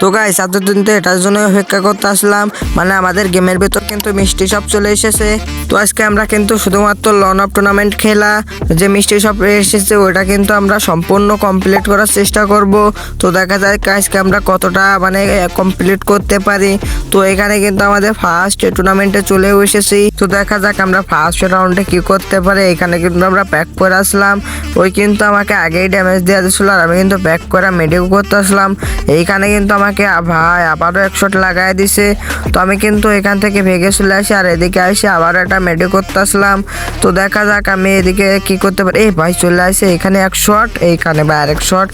তো গাইস এতদিন তো এটার জন্য অপেক্ষা করতে আসলাম। মানে আমাদের গেমের ভেতর কিন্তু মিষ্টি সব চলে এসেছে। তো আজকে আমরা কিন্তু শুধুমাত্র লন অফ টুর্নামেন্ট খেলা, যে মিষ্টি সব এসেছে ওটা কিন্তু আমরা সম্পূর্ণ কমপ্লিট করার চেষ্টা করব। তো দেখা যায় আজকে আমরা কতটা মানে কমপ্লিট করতে পারি। তো এখানে কিন্তু আমাদের ফার্স্ট টুর্নামেন্টে চলেও এসেছি। তো দেখা যাক আমরা ফার্স্ট রাউন্ডে কি করতে পারি। এখানে কিন্তু আমরা প্যাক করে আসলাম। ওই কিন্তু আমাকে আগেই ড্যামেজ দেওয়া দিয়েছিল, আর আমি কিন্তু প্যাক করে মেডিকেল করতে আসলাম। এইখানে কিন্তু আমাকে আ- ভাই, আবারও এক শট লাগাই দিছে। তো আমি কিন্তু এখান থেকে ভেগে চলে আসি আর এদিকে আসি আবার একটা মেডি করতে আসলাম। তো দেখা যাক আমি এদিকে কি করতে পারি। এই ভাই, চলে আসে। এখানে এক শট এইখানে বা এক শট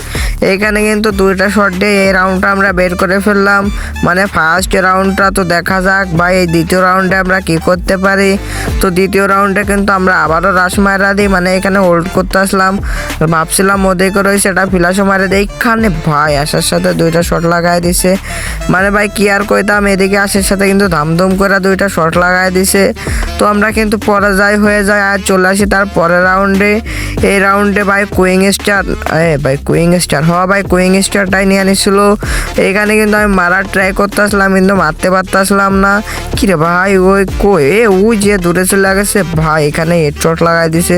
এইখানে কিন্তু দুইটা শট দিয়ে এই রাউন্ডটা আমরা বের করে ফেললাম। মানে ফার্স্ট রাউন্ডটা তো দেখা যাক ভাই, এই দ্বিতীয় রাউন্ডে আমরা কি করতে পারি? তো দ্বিতীয় রাউন্ডে কিন্তু আমরা আবারও রাস মারা দিই মানে এখানে হোল্ড করতে আসলাম। ভাবছিলাম ওদের করে সেটা ফিলাসও মারে দিই, এইখানে ভাই, আসার সাথে দুইটা শট লাগাই দিছে। মানে ভাই, কি আর কইতাম, এদিকে আসার সাথে কিন্তু ধামধুম করে দুইটা শট লাগাই দিছে। তো আমরা কিন্তু পরাজয় হয়ে যায় আর চলে আসি তার পরের রাউন্ডে এই রাউন্ডে ভাই কুইং স্টার এ ভাই কুইং স্টার হ ভাই কুইং স্টারটাই নিয়ে আনিছিল। এখানে কিন্তু আমি মারার ট্রাই করতে আসলাম, কিন্তু মারতে পারতাসলাম না। কিরে ভাই, ওই কই? এ ওই যে দূরে চলে গেছে, ভাই এখানে হেডশট লাগাই দিছে।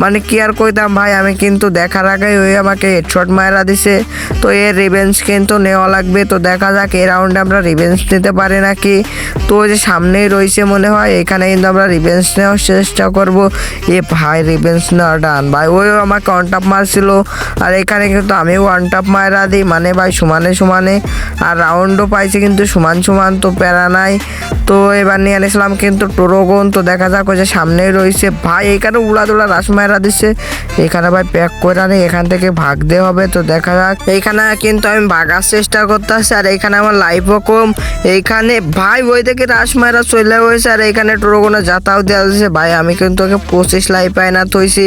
মানে কি আর কইতাম ভাই, আমি কিন্তু দেখার আগে ওই আমাকে হেডশট মারা দিছে। তো এর রিভেঞ্জ কিন্তু নেওয়া লাগবে, তো দেখা যাক এই রাউন্ডে আমরা রিভেঞ্জ নিতে পারি নাকি। তো ওই যে সামনেই রয়েছে মনে হয়, এখানে কিন্তু আমরা রিভেঞ্জ নেওয়ার চেষ্টা করব। এ ভাই রিভেঞ্জ নেওয়া ডান ভাই, ওই আমাকে ওয়ান টাপ মারছিল। আর এখানে কিন্তু আমিও ওয়ান টাপ মারা দিই। মানে ভাই, সমানে সমানে। আর রাউন্ডও পাইছে কিন্তু সমান সমান, তো প্যারা নাই। তো এবার নিয়ে আনিছিলাম কিন্তু টোরোগন তো দেখা যাক যে সামনেই রয়েছে। ভাই, এখানে উড়া দুলা রাস মারা দিচ্ছে এখানে ভাই প্যাক করে আনি এখান থেকে ভাগতে হবে। তো দেখা যাক। এইখানে কিন্তু আমি ভাগার চেষ্টা করতেছি, আর এখানে আমার লাইফও কম। এইখানে ভাই, ওই থেকে রাস মারা চলে হয়েছে আর এখানে টোরোগনে যাতাও দেওয়া হয়েছে। ভাই, আমি কিন্তু ওকে পঁচিশ লাইফ পাই না থইছি।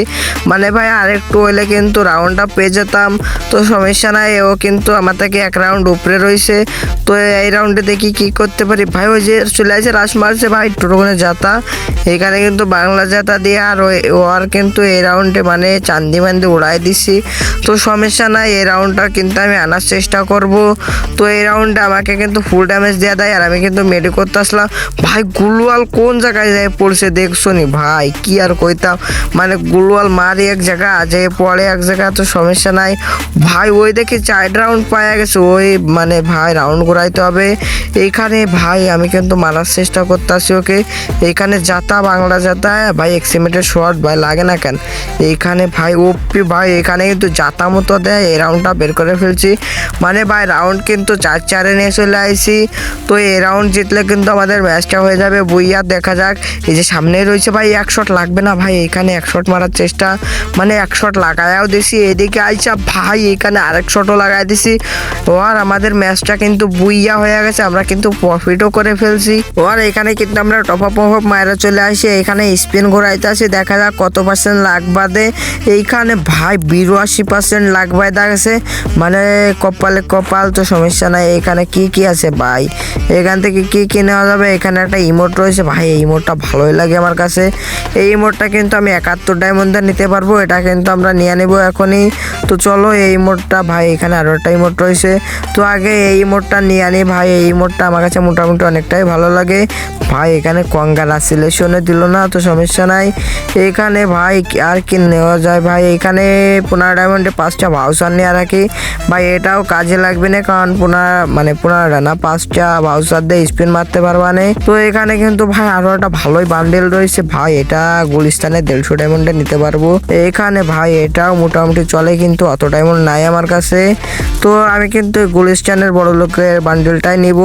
মানে ভাই, আরেকটু হইলে কিন্তু রাউন্ডটা পেয়ে যেতাম। তো সমস্যা নাই, ও কিন্তু আমার থেকে এক রাউন্ড উপরে রয়েছে তো এই রাউন্ডে দেখি কি করতে পারি। ভাই, ওই যে চলে আসে রাস মারছে, ভাই, টোটোখানে যাতা। এখানে কিন্তু বাংলা যাতা দিয়ে আর ও আর কিন্তু এই রাউন্ডে মানে চান্দি মান্দি উড়াই দিছি। তো সমস্যা নাই, এই রাউন্ডটা কিন্তু আমি আনার চেষ্টা করব। তো এই রাউন্ডে আমাকে কিন্তু ফুল ড্যামেজ দেওয়া দেয় আর আমি কিন্তু মেডি করতে আসলাম। ভাই, গুলওয়াল কোন জায়গায় যায় পড়ছে দেখছ নি? ভাই, কি আর কইতাম? মানে গুলওয়াল মারি এক জায়গা, যে পড়ে এক জায়গা তো সমস্যা নাই। ভাই, ওই দেখি চার রাউন্ড পাওয়া গেছে। ওই মানে ভাই রাউন্ড ঘুরাইতে হবে। এইখানে ভাই, আমি কিন্তু মারার চেষ্টা করতেছি ওকে। এইখানে যাতা, বাংলা যাতা, ভাই এক্সিমেটের শর্ট ভাই, লাগে না কেন? এইখানে ভাই ওপি ভাই এখানে কিন্তু যাতা মতো দেয়। এই রাউন্ডটা বের করে ফেলছি। মানে ভাই রাউন্ড কিন্তু চার চারে নিয়ে চলে আইছি। তো এই রাউন্ড জিতলে কিন্তু আমাদের ম্যাচটা হয়ে যাবে। বুইয়া, দেখা যাক। এই যে সামনেই রয়েছে ভাই এক শট লাগবে না ভাই, এখানে এক শট মারার চেষ্টা মানে এক শট লাগায়াও দিছি এদিকে আইসা ভাই, এখানে আরেক শটও লাগাই দিছি। ও আর আমাদের ম্যাচটা কিন্তু বুইয়া হয়ে গেছে, আমরা কিন্তু প্রফিটও করে ফেলছি। ও আর এখানে কিন্তু আমরা টপ আপ অফ মায়েরা চলে আসি, এখানে স্পিন ঘোরাইতে আসি, দেখা যাক কত পার্সেন্ট লাগ বাদে। এইখানে ভাই বিরাশি পার্সেন্ট লাগ বাদা গেছে মানে কপালে কপাল তো সমস্যা নাই, এখানে কি কি আছে ভাই? এখান থেকে কি কি নেওয়া যাবে? এখানে একটা ইমোট রয়েছে, ভাই, এই ইমোটটা ভালোই লাগে আমার কাছে। এই ইমোটটা কিন্তু আমি একাত্তর ডায়মন্ডে নিতে পারব, এটা কিন্তু আমরা নিয়ে নেব এখনই। তো চলো এই ইমোটটা ভাই, এখানে আরও একটা ইমোট রয়েছে। তো আগে এই ইমোটটা নিয়ে আনি ভাই, এই ইমোটটা আমার কাছে মোটামুটি অনেকটাই ভালো লাগে। ভাই, এখানে কঙ্গালাসিলেশনে দিল না, তো সমস্যা নাই। এখানে ভাই, আর কি নেওয়া যায় ভাই, এখানে পনেরো ডায়মন্ডে পাঁচটা ভাউচার নিয়ে রাখি। ভাই, এটাও কাজে লাগবে না, কারণ পনেরো মানে পনেরোটা না, পাঁচটা ভাউচার দিয়ে স্পিন মারতে পারবা না। তো এখানে কিন্তু ভাই আরও একটা ভালোই বান্ডেল রয়েছে। ভাই, এটা গুলিস্তানে দেড়শো ডায়মন্ডে নিতে পারব। এখানে ভাই, এটাও মোটামুটি চলে, কিন্তু অত ডায়মন্ড নাই আমার কাছে। তো আমি কিন্তু গুলিস্তানের বড় লোকের বান্ডেলটাই নিব।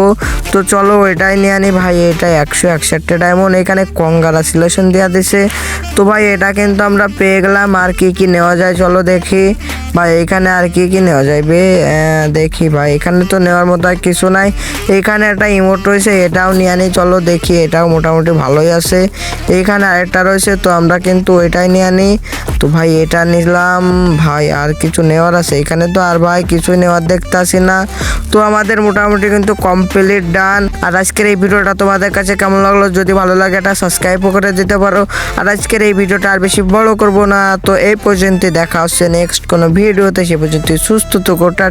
তো চলো, এটাই নিয়ে আনি ভাই, এটা একশো একষট্টি ডায়মন্ড এখানে কংগ্রাচুলেশন দেওয়া দিছে। তো ভাই, এটা কিন্তু আমরা পেয়ে গেলাম। আর কি কি নেওয়া যায়, চলো দেখি। ভাই, এখানে আর কি কি নেওয়া যাবে দেখি ভাই, এখানে তো নেওয়ার মতো আর কিছু নাই। এখানে একটা ইমোট রয়েছে, এটাও নিয়ে আনি, চলো দেখি, এটাও মোটামুটি ভালোই আছে। এখানে আরেকটা রয়েছে, তো আমরা কিন্তু এটাই নিয়ে আনি। তো ভাই, এটা নিলাম। ভাই, আর কিছু নেওয়ার আছে? এখানে তো আর ভাই কিছু নেওয়ার দেখতে আসি না। তো আমাদের মোটামুটি কিন্তু কমপ্লিট ডান আর আজকের এই ভিডিওটা তোমাদের কাছে কেমন লাগল? যদি ভালো লাগে, এটা সাবস্ক্রাইবও করে দিতে পারো। আর আজকের এই ভিডিওটা আর বেশি বড় করব না। তো এই পর্যন্ত দেখা হচ্ছে নেক্সট কোনো ভিডিওতে সে পর্যন্ত সুস্থ তো গোটা